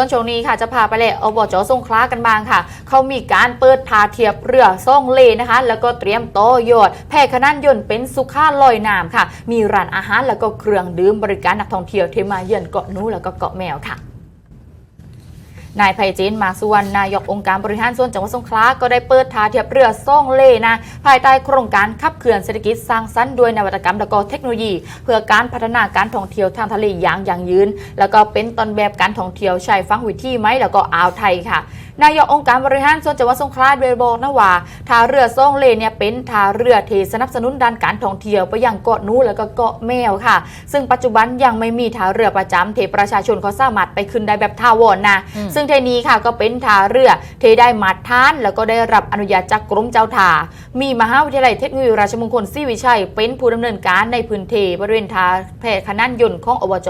ส่วนช่วงนี้ค่ะจะพาไปเลยอบจสงขลากันบ้างค่ะ เขามีการเปิดพาเทียบเรือซ่องเลนะคะ แล้วก็เตรียมโตโยดแพร่ขนานยนต์เป็นสุขาลอยน้ำค่ะ มีร้านอาหารแล้วก็เครื่องดื่มบริการนักท่องเที่ยวที่มาเยือนเกาะนู้แล้วก็เกาะแมวค่ะ นายไพจินมาสุวรรณนายกองค์การบริหารส่วนจังหวัดสงขลาก็ได้เปิดท่าเทียบเรือซ่องเล่นะภายใต้โครงการขับเคลื่อนเศรษฐกิจสร้างสรรค์ด้วยนวัตกรรมและก็เทคโนโลยี เพื่อการพัฒนาการท่องเที่ยวทางทะเลอย่างยั่งยืน แล้วก็เป็นต้นแบบการท่องเที่ยวชายฝั่งวิถีไหมแล้วก็อ่าวไทยค่ะ นายกองค์การบริหารส่วนจังหวัดสงขลาได้บอกนะว่าท่าเรือซ่องเล่เนี่ยเป็นท่าเรือที่สนับสนุนด้านการท่องเที่ยวไปยังเกาะนู้แล้วก็เกาะแมวค่ะ ซึ่งปัจจุบันยังไม่มีท่าเรือประจำที่ประชาชนเขาสามารถไปขึ้นได้แบบท่าวอนนะอืมซึ่งเทนี้ค่ะก็เป็นท่าเรือที่ได้มาตรฐาน แล้วก็ได้รับอนุญาตจากกรมเจ้าท่า มีมหาวิทยาลัยเทคโนโลยีราชมงคลศรีวิชัย เป็นผู้ดำเนินการในพื้นที่บริเวณท่าแพขนานยนต์ของอบจ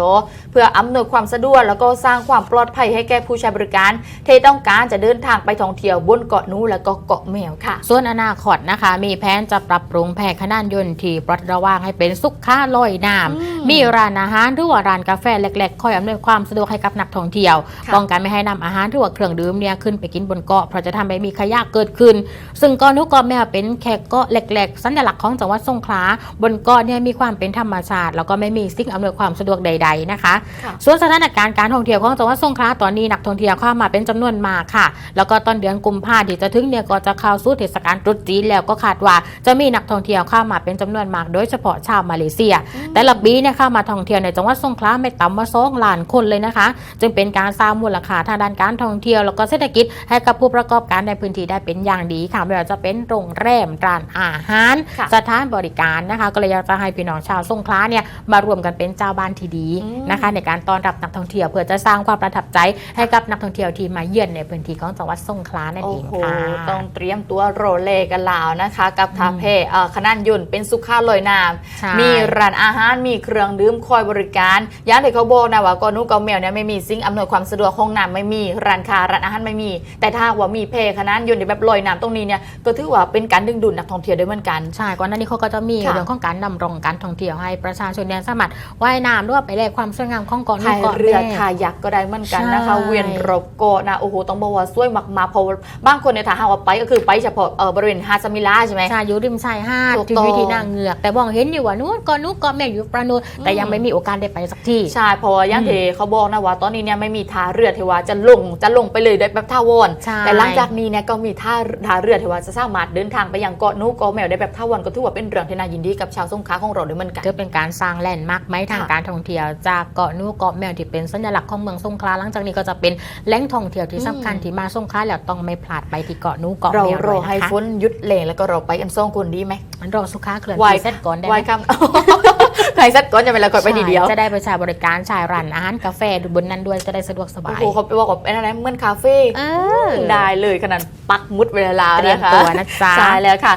เพื่ออำนวยความสะดวกแล้วก็สร้างความปลอดภัยให้แก่ผู้ใช้บริการที่ต้องการจะเดินทางไปท่องเที่ยวบนเกาะนู้แล้วก็เกาะแมวค่ะ ส่วนอนาคตนะคะ มีแผนจะปรับปรุงแพร่ขนานยนต์ที่ปรัดระว่างให้เป็นสุขาลอยน้ำมีร้านอาหารหรือว่าร้านกาแฟเล็กๆ คอยอำนวยความสะดวกให้กับนักท่องเที่ยวค่ะป้องกันไม่ให้นำอาหารหรือว่าเครื่องดื่มเนี่ยขึ้นไปกินบนเกาะเพราะจะทำให้มีขยะเกิดขึ้น ซึ่งเกาะนุเกาะแมวเป็นแค่เกาะเล็กๆ สัญลักษณ์ของจังหวัดสงขลาบนเกาะเนี่ยมีความเป็นธรรมชาติ แล้วก็ไม่มีสิ่งอำนวยความสะดวกใด ๆนะคะค่ะส่วนสถานการณ์การท่องเที่ยวของจังหวัดสงขลาตอนนี้นักท่องเที่ยวเข้ามาเป็นจำนวนมากค่ะ แล้วก็ตอนเดือนกุมภาพันธ์ที่จะถึงเนี่ยก็จะเข้าสู่เทศกาลตรุษจีนแล้วก็คาดว่าจะมีนักท่องเที่ยวเข้ามาเป็นจำนวนมาก โดยเฉพาะชาวมาเลเซีย แต่ละปีเนี่ยเข้ามาท่องเที่ยวในจังหวัดสงขลาไม่ต่ำกว่าสองล้านคนเลยนะคะ จึงเป็นการสร้างมูลค่าทางด้านการท่องเที่ยวแล้วก็เศรษฐกิจให้กับผู้ประกอบการในพื้นที่ได้เป็นอย่างดีค่ะไม่ว่าจะเป็นโรงแรมร้านอาหารค่ะสถานบริการนะคะ ก็เลยอยากจะให้พี่น้องชาวสงขลาเนี่ยมารวมกันเป็นเจ้าบ้านที่ดีอืมนะคะ ในการต้อนรับนักท่องเที่ยวเพื่อจะสร้างความประทับใจให้กับนักท่องเที่ยวที่มาเยือนในพื้นที่ของจังหวัดสงขลานั่นโอ้เองโหค่ะต้องเตรียมตัวโรเลกันแล้วนะคะ กับทาอืมเพเอ่อขนานยนต์เป็นสุขาลอยน้ใช่ำมีร้านอาหารมีเครื่องดื่มคอยบริการย่างที่เขาบอกนะว่าเกอนุกอแมวเนี่ยไม่มีสิ่งอำนวยความสะดวกห้องน้ำไม่มีร้านค้าร้านอาหารไม่มี แต่ถ้าว่ามีเพขนานยนต์ที่แบบลอยน้ำตรงนี้เนี่ยก็ถือว่าเป็นการดึงดูดนักท่องเที่ยวด้วยเหมือนกันใช่ก่อนหน้านี้เขาก็จะมีค่ะเรื่องของการดำรงการท่องเที่ยวให้ประชาชนเนี่ยสามารถว่ายน้ำหรือว่าไปแลกความสวยงามของเกาะพายเกาะเรือแม่คายักก็ได้เหมือนกันนะคะใช่เวียนรบโกะนะโอ้โหต้องบอกว่าสวยมากๆเพราะว่าบางคนเนี่ยถ้าหากว่าไปก็คือไปเฉพาะเอ่อบริเวณฮาดสมิลาใช่ไหมใช่อยู่ริมชายหาดถูกที่ต้องวิธีนางเงือกแต่มองเห็นอยู่ว่านู้นเกาะนู้นเกาะแม่อยู่ประนูนแต่ยังไม่มีโอกาสได้ไปสักที่ ใช่เพราะว่าอย่างอืมที่เขาบอกนะว่า ตอนนี้เนี่ยไม่มีท่าเรือที่ว่าจะลงจะลงไปเลยได้แบบท่าวอนใช่แต่หลังจากนี้เนี่ยก็มีท่าท่าเรือที่ว่าจะสามารถเดินทางไปยังเกาะนูเกาะแมวได้แบบท่าวอนก็ถือว่าเป็นเรื่องที่น่ายินดีกับชาวสงขลาของเราด้วยเหมือนกันถือเป็นการสร้างแลนด์มาร์คไหมทางค่ะการท่องเที่ยวจากเกาะนู้นเกาะแมวที่เป็นสัญลักษณ์ของเมืองสงขลาหลังจากนี้ก็จะเป็นแหล่งท่องเที่ยวที่สำคัญอืมที่มาสงขลาแล้วต้องไม่พลาดไปที่เกาะนู้นเกาะเราแมวรด้อวยให้นะคะฝนหยุดเลงแล้วก็เราไปกันสองคนดีไหมมันรอสุขาเคลื่อนไหวที่เสร็จก่อนได้ไหวมคำ ใครซัดก่อนจะเป็นเราก่อนไปทีเดียวใช่จะได้ไปใช้บริการชายร้านอาหารกาแฟดูบนนั้นด้วยจะได้สะดวกสโอ้บายโหเขาไปบอกว่าเป็นอะไรเหมือนคาเฟ่เออได้เลยขนาดปักมุดเวลาเตรียมนะคะตัวนะจ๊ะใช่แล้วค่ะ